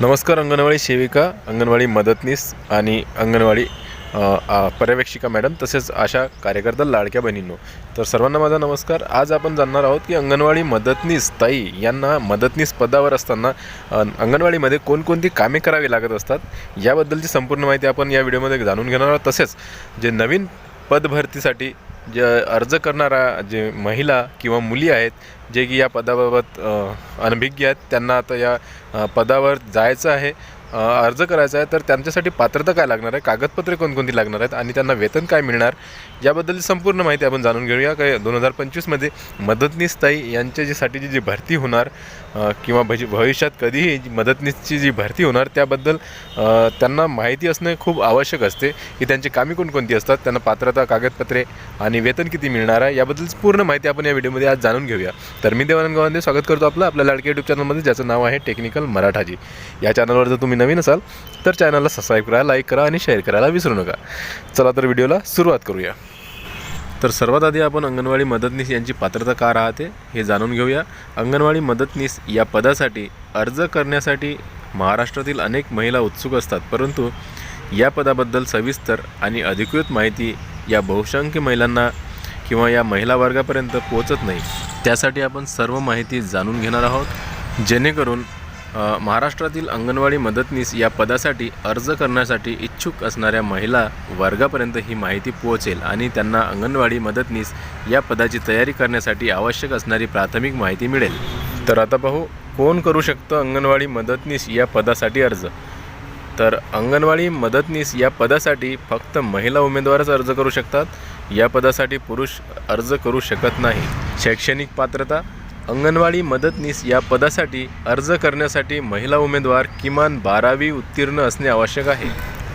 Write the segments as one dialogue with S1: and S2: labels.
S1: नमस्कार अंगणवाडी सेविका अंगणवाडी मदतनीस आणि अंगणवाडी पर्यवेक्षिका मॅडम तसेच आशा कार्यकर्ता लाडक्या बहिणींनो. तर सर्वांना माझा नमस्कार. आज आपण जाणणार आहोत की अंगणवाडी मदतनीस ताई यांना मदतनीस पदावर असताना अंगणवाडीमध्ये कोणकोणती कामे करावी लागत असतात याबद्दलची संपूर्ण माहिती आपण या व्हिडिओमध्ये जाणून घेणार आहोत. तसेच जे नवीन पदभरतीसाठी जे अर्ज करणारा जे महिला किंवा मुली आहेत जे की या पदाबाबत अनभिज्ञ आहेत त्यांना आता या पदावर जायचं आहे अर्ज करायचा आहे तर त्यांच्यासाठी पात्रता काय लागणार आहे? कागदपत्रे कोणकोणती लागणार आहेत? आणि त्यांना वेतन काय मिळणार? याबद्दलची संपूर्ण माहिती आपण जाणून घेऊया. काय दोन हजार पंचवीसमध्ये मदतनीस ताई यांच्यासाठीची जी भरती होणार किंवा भज भविष्यात कधीही जी मदतनीसची जी भरती होणार त्याबद्दल त्यांना माहिती असणं खूप आवश्यक असते. की त्यांची कामे कोणकोणती असतात त्यांना पात्रता कागदपत्रे आणि वेतन किती मिळणार आहे याबद्दल पूर्ण माहिती आपण या व्हिडिओमध्ये आज जाणून घेऊया. तर मी देवानंद गवांदे स्वागत करतो आपलं आपल्या लाडके यूट्यूब चॅनलमध्ये ज्याचं नाव आहे टेक्निकल मराठाजी. या चॅनलवर जर तुम्ही नवीन असाल तर चॅनलला सबस्क्राईब करा लाईक करा आणि शेअर करायला विसरू नका. चला तर व्हिडिओला सुरुवात करूया. तर सर्वात आधी आपण अंगणवाडी मदतनीस यांची पात्रता का राहते हे जाणून घेऊया. अंगणवाडी मदतनीस या पदासाठी अर्ज करण्यासाठी महाराष्ट्रातील अनेक महिला उत्सुक असतात परंतु या पदाबद्दल सविस्तर आणि अधिकृत माहिती या बहुसंख्य महिलांना किंवा या महिला वर्गापर्यंत पोहोचत नाही. त्यासाठी आपण सर्व माहिती जाणून घेणार आहोत. जेणेकरून महाराष्ट्रातील अंगणवाडी मदतनीस या पदासाठी अर्ज करण्यासाठी इच्छुक असणाऱ्या महिला वर्गापर्यंत ही माहिती पोहोचेल आणि त्यांना अंगणवाडी मदतनीस या पदाची तयारी करण्यासाठी आवश्यक असणारी प्राथमिक माहिती मिळेल. तर आता पाहू कोण करू शकतं अंगणवाडी मदतनीस या पदासाठी अर्ज? तर अंगणवाडी मदतनीस या पदासाठी फक्त महिला उमेदवारच अर्ज करू शकतात. या पदासाठी पुरुष अर्ज करू शकत नाही. शैक्षणिक पात्रता अंगणवाडी मदतनीस या पदासाठी अर्ज करण्यासाठी महिला उमेदवार किमान बारावी उत्तीर्ण असणे आवश्यक आहे.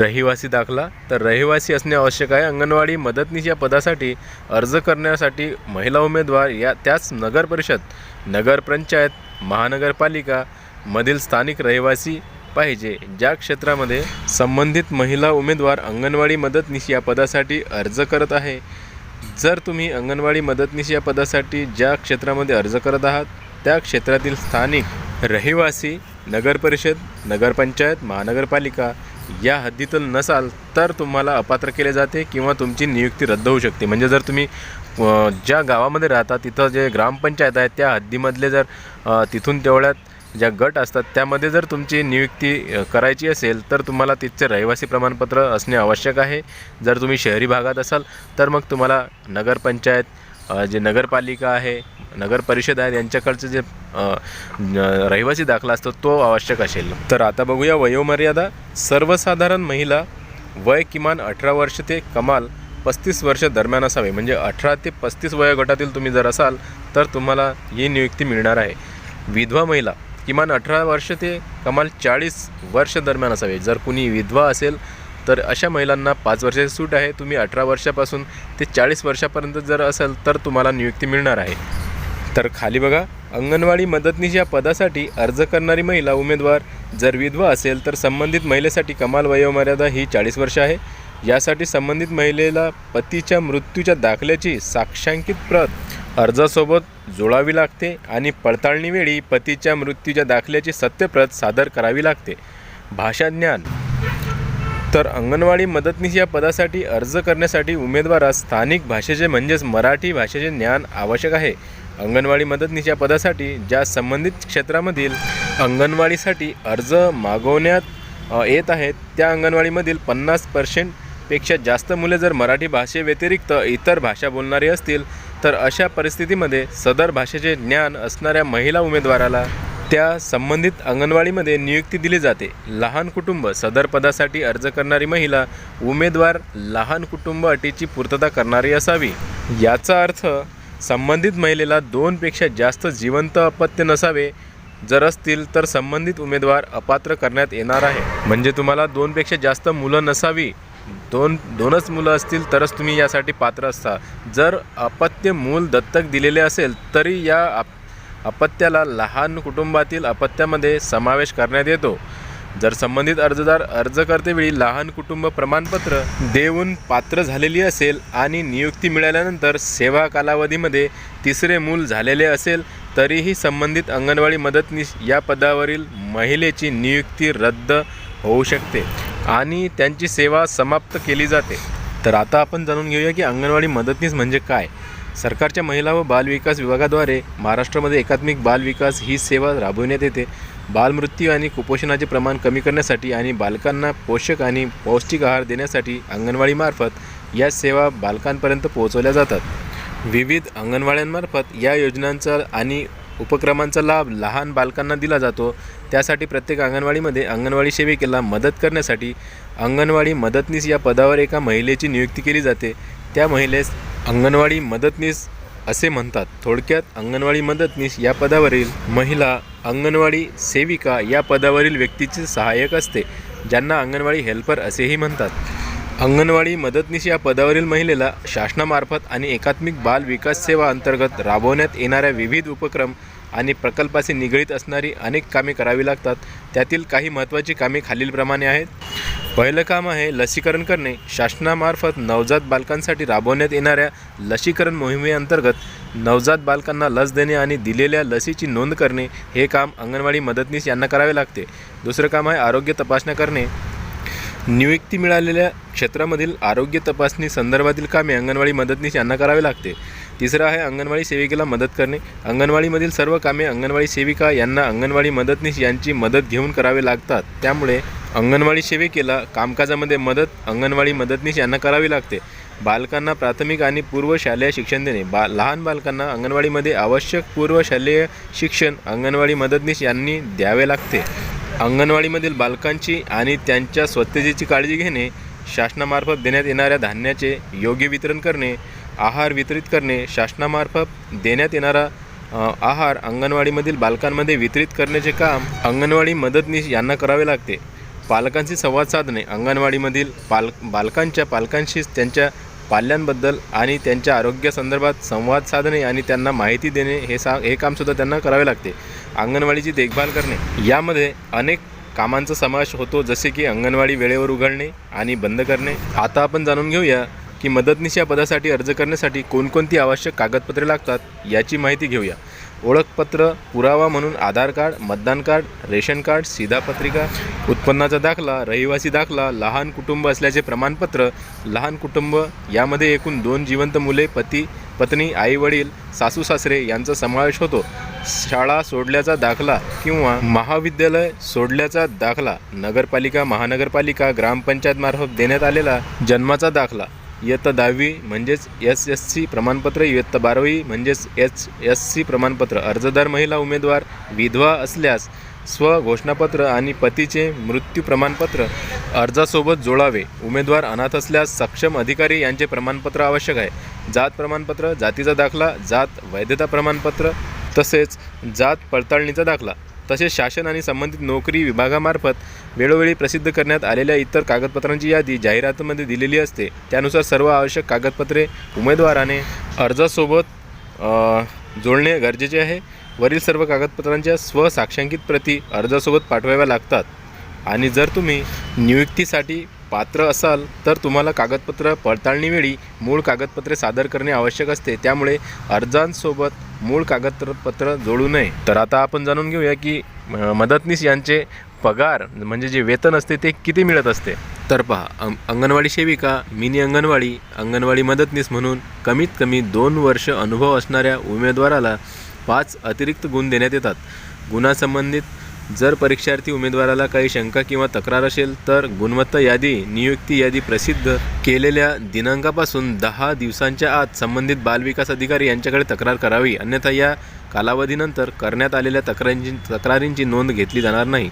S1: रहिवासी दाखला तर रहिवासी असणे आवश्यक आहे. अंगणवाडी मदतनीस या पदासाठी अर्ज करण्यासाठी महिला उमेदवार या त्याच नगर परिषद नगरपंचायत महानगरपालिका मधील स्थानिक रहिवासी पाहिजे. ज्या क्षेत्रामध्ये संबंधित महिला उमेदवार अंगणवाडी मदतनीस या पदासाठी अर्ज करत आहे जर तुम्ही अंगणवाडी मदतनीस या पदासाठी ज्या क्षेत्रामध्ये अर्ज करत आहात त्या क्षेत्रातील स्थानिक रहिवासी नगरपरिषद नगरपंचायत महानगरपालिका या हद्दीतून नसाल तर तुम्हाला अपात्र केले जाते किंवा तुमची नियुक्ती रद्द होऊ शकते. म्हणजे जर तुम्ही ज्या गावामध्ये राहता तिथं जे ग्रामपंचायत आहे त्या हद्दीमधले जर तिथून तेवढ्यात ज्या गट असतात त्यामध्ये जर तुमची नियुक्ती करायची असेल तर तुम्हाला तिथचे रहिवासी प्रमाणपत्र असणे आवश्यक आहे. जर तुम्ही शहरी भागात असाल तर मग तुम्हाला नगरपंचायत जे नगरपालिका आहे नगर परिषद आहे यांच्याकडचं जे रहिवासी दाखला असतो तो आवश्यक असेल. तर आता बघूया वयोमर्यादा. सर्वसाधारण महिला वय किमान अठरा वर्ष ते कमाल पस्तीस वर्ष दरम्यान असावे. म्हणजे अठरा ते पस्तीस वयोगटातील तुम्ही जर असाल तर तुम्हाला ही नियुक्ती मिळणार आहे. विधवा महिला किमान अठरा वर्ष ते कमाल चाळीस वर्ष दरम्यान असावे. जर कुणी विधवा असेल तर अशा महिलांना पाच वर्षाची सूट आहे. तुम्ही अठरा वर्षापासून ते चाळीस वर्षापर्यंत जर असेल तर तुम्हाला नियुक्ती मिळणार आहे. तर खाली बघा अंगणवाडी मदतनीस या पदासाठी अर्ज करणारी महिला उमेदवार जर विधवा असेल तर संबंधित महिलेसाठी कमाल वयोमर्यादा ही चाळीस वर्ष आहे. यासाठी संबंधित महिलेला पतीच्या मृत्यूच्या दाखल्याची साक्षांकित प्रत अर्जासोबत जोडावी लागते आणि पडताळणीवेळी पतीच्या मृत्यूच्या दाखल्याची सत्यप्रत सादर करावी लागते. भाषाज्ञान तर अंगणवाडी मदतनीस या पदासाठी अर्ज करण्यासाठी उमेदवारास स्थानिक भाषेचे म्हणजेच मराठी भाषेचे ज्ञान आवश्यक आहे. अंगणवाडी मदतनीस या पदासाठी ज्या संबंधित क्षेत्रामधील अंगणवाडीसाठी अर्ज मागवण्यात येत आहेत त्या अंगणवाडीमधील पन्नास पर्सेंटपेक्षा जास्त मुले जर मराठी भाषेव्यतिरिक्त इतर भाषा बोलणारी असतील तर अशा परिस्थितीमध्ये सदर भाषेचे ज्ञान असणाऱ्या महिला उमेदवाराला त्या संबंधित अंगणवाडीमध्ये नियुक्ती दिली जाते. लहान कुटुंब सदर पदासाठी अर्ज करणारी महिला उमेदवार लहान कुटुंब अटीची पूर्तता करणारी असावी. याचा अर्थ संबंधित महिलेला दोनपेक्षा जास्त जिवंत अपत्य नसावे. जर असतील तर संबंधित उमेदवार अपात्र करण्यात येणार आहे. म्हणजे तुम्हाला दोनपेक्षा जास्त मुलं नसावी. दोन दोनच मुलं असतील तरच तुम्ही यासाठी पात्र असता. जर अपत्य मूल दत्तक दिलेले असेल तरी या अप अपत्याला लहान कुटुंबातील अपत्यामध्ये समावेश करण्यात येतो. जर संबंधित अर्जदार अर्ज करतेवेळी लहान कुटुंब प्रमाणपत्र देऊन पात्र झालेली असेल आणि नियुक्ती मिळाल्यानंतर सेवा कालावधीमध्ये तिसरे मूल झालेले असेल तरीही संबंधित अंगणवाडी मदतनीस या पदावरील महिलेची नियुक्ती रद्द होऊ शकते. आणि त्यांची सेवा समाप्त केली जाते. तर आता आपण जाणून घेऊया की अंगणवाडी मदतनीस म्हणजे काय? सरकारच्या महिला व बालविकास विभागाद्वारे महाराष्ट्रामध्ये एकात्मिक बालविकास ही सेवा राबविण्यात येते. बालमृत्यू आणि कुपोषणाचे प्रमाण कमी करण्यासाठी आणि बालकांना पोषक आणि पौष्टिक आहार देण्यासाठी अंगणवाडीमार्फत या सेवा बालकांपर्यंत पोहोचवल्या जातात. विविध अंगणवाड्यांमार्फत या योजनांचा आणि उपक्रमांचा लाभ लहान बालकांना दिला जातो. त्यासाठी प्रत्येक अंगणवाडीमध्ये अंगणवाडी सेविकेला मदत करण्यासाठी अंगणवाडी मदतनीस या पदावर एका महिलेची नियुक्ती केली जाते. त्या महिलेस अंगणवाडी मदतनीस असे म्हणतात. थोडक्यात अंगणवाडी मदतनीस या पदावरील महिला अंगणवाडी सेविका या पदावरील व्यक्तीचे सहाय्यक असते ज्यांना अंगणवाडी हेल्पर असेही म्हणतात. अंगणवाडी मदतनीस या पदावरील महिलेला शासनामार्फत आणि एकात्मिक बाल विकास सेवा अंतर्गत राबवण्यात येणाऱ्या विविध उपक्रम आणि प्रकल्पाशी निगडीत असणारी अनेक कामे करावी लागतात. त्यातील काही महत्त्वाची कामे खालीलप्रमाणे आहेत. पहिलं काम आहे लसीकरण करणे. शासनामार्फत नवजात बालकांसाठी राबवण्यात येणाऱ्या लसीकरण मोहिमेअंतर्गत नवजात बालकांना लस देणे आणि दिलेल्या लसीची नोंद करणे हे काम अंगणवाडी मदतनीस यांना करावे लागते. दुसरं काम आहे आरोग्य तपासण्या करणे. नियुक्ती मिळालेल्या क्षेत्रामधील आरोग्य तपासणी संदर्भातील कामे अंगणवाडी मदतनीस यांना करावे लागते. तिसरं आहे अंगणवाडी सेविकेला मदत करणे. अंगणवाडीमधील सर्व कामे अंगणवाडी सेविका यांना अंगणवाडी मदतनीस यांची मदत घेऊन करावे लागतात. त्यामुळे अंगणवाडी सेविकेला कामकाजामध्ये मदत अंगणवाडी मदतनीस यांना करावी लागते. बालकांना प्राथमिक आणि पूर्व शालेय शिक्षण देणे. बा लहान बालकांना अंगणवाडीमध्ये आवश्यक पूर्व शालेय शिक्षण अंगणवाडी मदतनीस यांनी द्यावे लागते. अंगणवाडीमधील बालकांची आणि त्यांच्या स्वच्छतेची काळजी घेणे शासनामार्फत देण्यात येणाऱ्या धान्याचे योग्य वितरण करणे आहार वितरित करणे शासनामार्फत देण्यात येणारा आहार अंगणवाडीमधील बालकांमध्ये वितरित करण्याचे काम अंगणवाडी मदतनीस यांना करावे लागते. पालकांशी संवाद साधणे अंगणवाडीमधील पाल बालकांच्या पालकांशी त्यांच्या पाल्यांबद्दल आणि त्यांच्या आरोग्यासंदर्भात संवाद साधणे आणि त्यांना माहिती देणे हे सा हे कामसुद्धा त्यांना करावे लागते. अंगणवाडीची देखभाल करणे. यामध्ये अनेक कामांचा समावेश होतो जसे की अंगणवाडी वेळेवर उघडणे आणि बंद करणे. आता आपण जाणून घेऊया की मदतनीस या पदासाठी अर्ज करण्यासाठी कोणकोणती आवश्यक कागदपत्रे लागतात याची माहिती घेऊया. ओळखपत्र पुरावा म्हणून आधार कार्ड मतदान कार्ड रेशन कार्ड सीधापत्रिका उत्पन्नाचा दाखला रहिवासी दाखला लहान कुटुंब असल्याचे प्रमाणपत्र लहान कुटुंब यामध्ये एकूण दोन जिवंत मुले पती पत्नी आई वडील सासू सासरे यांचा समावेश होतो. शाळा सोडल्याचा दाखला किंवा महाविद्यालय सोडल्याचा दाखला नगरपालिका महानगरपालिका ग्रामपंचायतमार्फत देण्यात आलेला जन्माचा दाखला. इयत्ता दहावी म्हणजेच एस एस सी प्रमाणपत्र इयत्ता बारावी म्हणजेच एच एस सी प्रमाणपत्र. अर्जदार महिला उमेदवार विधवा असल्यास स्वघोषणापत्र आणि पतीचे मृत्यू प्रमाणपत्र अर्जासोबत जोडावे. उमेदवार अनाथ असल्यास सक्षम अधिकारी यांचे प्रमाणपत्र आवश्यक आहे. जात प्रमाणपत्र जातीचा दाखला जात वैधता प्रमाणपत्र तसेच जात पडताळणीचा दाखला तसेच शासन आणि संबंधित नोकरी विभागामार्फत वेळोवेळी प्रसिद्ध करण्यात आलेल्या इतर कागदपत्रांची यादी जाहिरातीमध्ये दिलेली असते. त्यानुसार सर्व आवश्यक कागदपत्रे उमेदवाराने अर्जासोबत जोडणे गरजेचे आहे. वरील सर्व कागदपत्रांच्या स्वसाक्षांकित प्रती अर्जासोबत पाठवाव्या लागतात. आणि जर तुम्ही नियुक्तीसाठी पात्र असाल तर तुम्हाला कागदपत्र पडताळणीवेळी मूळ कागदपत्रे सादर करणे आवश्यक असते. त्यामुळे अर्जांसोबत मूळ कागदपत्र जोडू नये. तर आता आपण जाणून घेऊया की मदतनीस यांचे पगार म्हणजे जे वेतन असते ते किती मिळत असते? तर पहा अंगणवाडी सेविका मिनी अंगणवाडी अंगणवाडी मदतनीस म्हणून कमीत कमी दोन वर्ष अनुभव असणाऱ्या उमेदवाराला पाच अतिरिक्त गुण देण्यात येतात. गुणासंबंधित जर परीक्षार्थी उमेदवाराला काही शंका किंवा तक्रार असेल तर गुणवत्ता यादी नियुक्ती यादी प्रसिद्ध केलेल्या दिनांकापासून दहा दिवसांच्या आत संबंधित बालविकास अधिकारी यांच्याकडे तक्रार करावी. अन्यथा या कालावधीनंतर करण्यात आलेल्या तक्रारींची तक्रारींची नोंद घेतली जाणार नाही.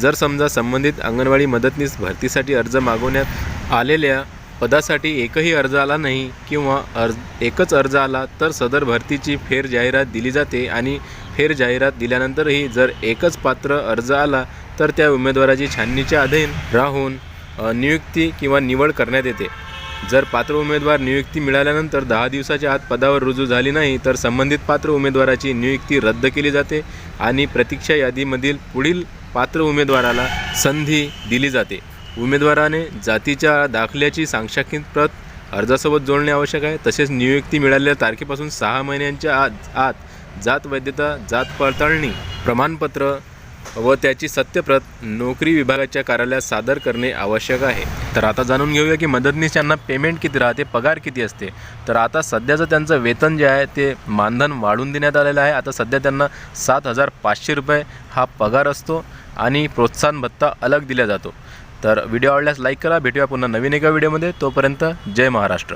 S1: जर समजा संबंधित अंगणवाडी मदतनीस भरतीसाठी अर्ज मागवण्यात आलेल्या पदासाठी एकही अर्ज आला नाही किंवा अर्ज एकच अर्ज आला तर सदर भरतीची फेर जाहिरात दिली जाते आणि फेर जाहिरात दिल्यानंतरही जर एकच पात्र अर्ज आला तर त्या उमेदवाराची छाननीच्या अधीन राहून नियुक्ती किंवा निवड करण्यात येते. जर पात्र उमेदवार नियुक्ती मिळाल्यानंतर दहा दिवसाच्या आत पदावर रुजू झाली नाही तर संबंधित पात्र उमेदवाराची नियुक्ती रद्द केली जाते आणि प्रतीक्षा यादीमधील पुढील पात्र उमेदवाराला संधी दिली जाते. उमेदवाराने जातीच्या दाखल्याची सांक्षांकित प्रत अर्जासोबत जोडणे आवश्यक आहे. तसेच नियुक्ती मिळालेल्या तारखेपासून सहा महिन्यांच्या आत आत जात वैधता जात पडताळणी प्रमाणपत्र व त्याची सत्यप्रत नोकरी विभागाच्या कार्यालयात सादर करणे आवश्यक आहे. तर आता जाणून घेऊया की मदतनीस यांना पेमेंट किती राहते पगार किती असते. तर आता सध्याचं त्यांचं वेतन जे आहे ते मानधन वाढून देण्यात आलेलं आहे. आता सध्या त्यांना सात हजार पाचशे रुपये हा पगार असतो आणि प्रोत्साहन भत्ता अलग दिला जातो. तर व्हिडिओ आवडल्यास लाईक करा. भेटूया पुन्हा नवीन एका व्हिडिओमध्ये. तोपर्यंत जय महाराष्ट्र.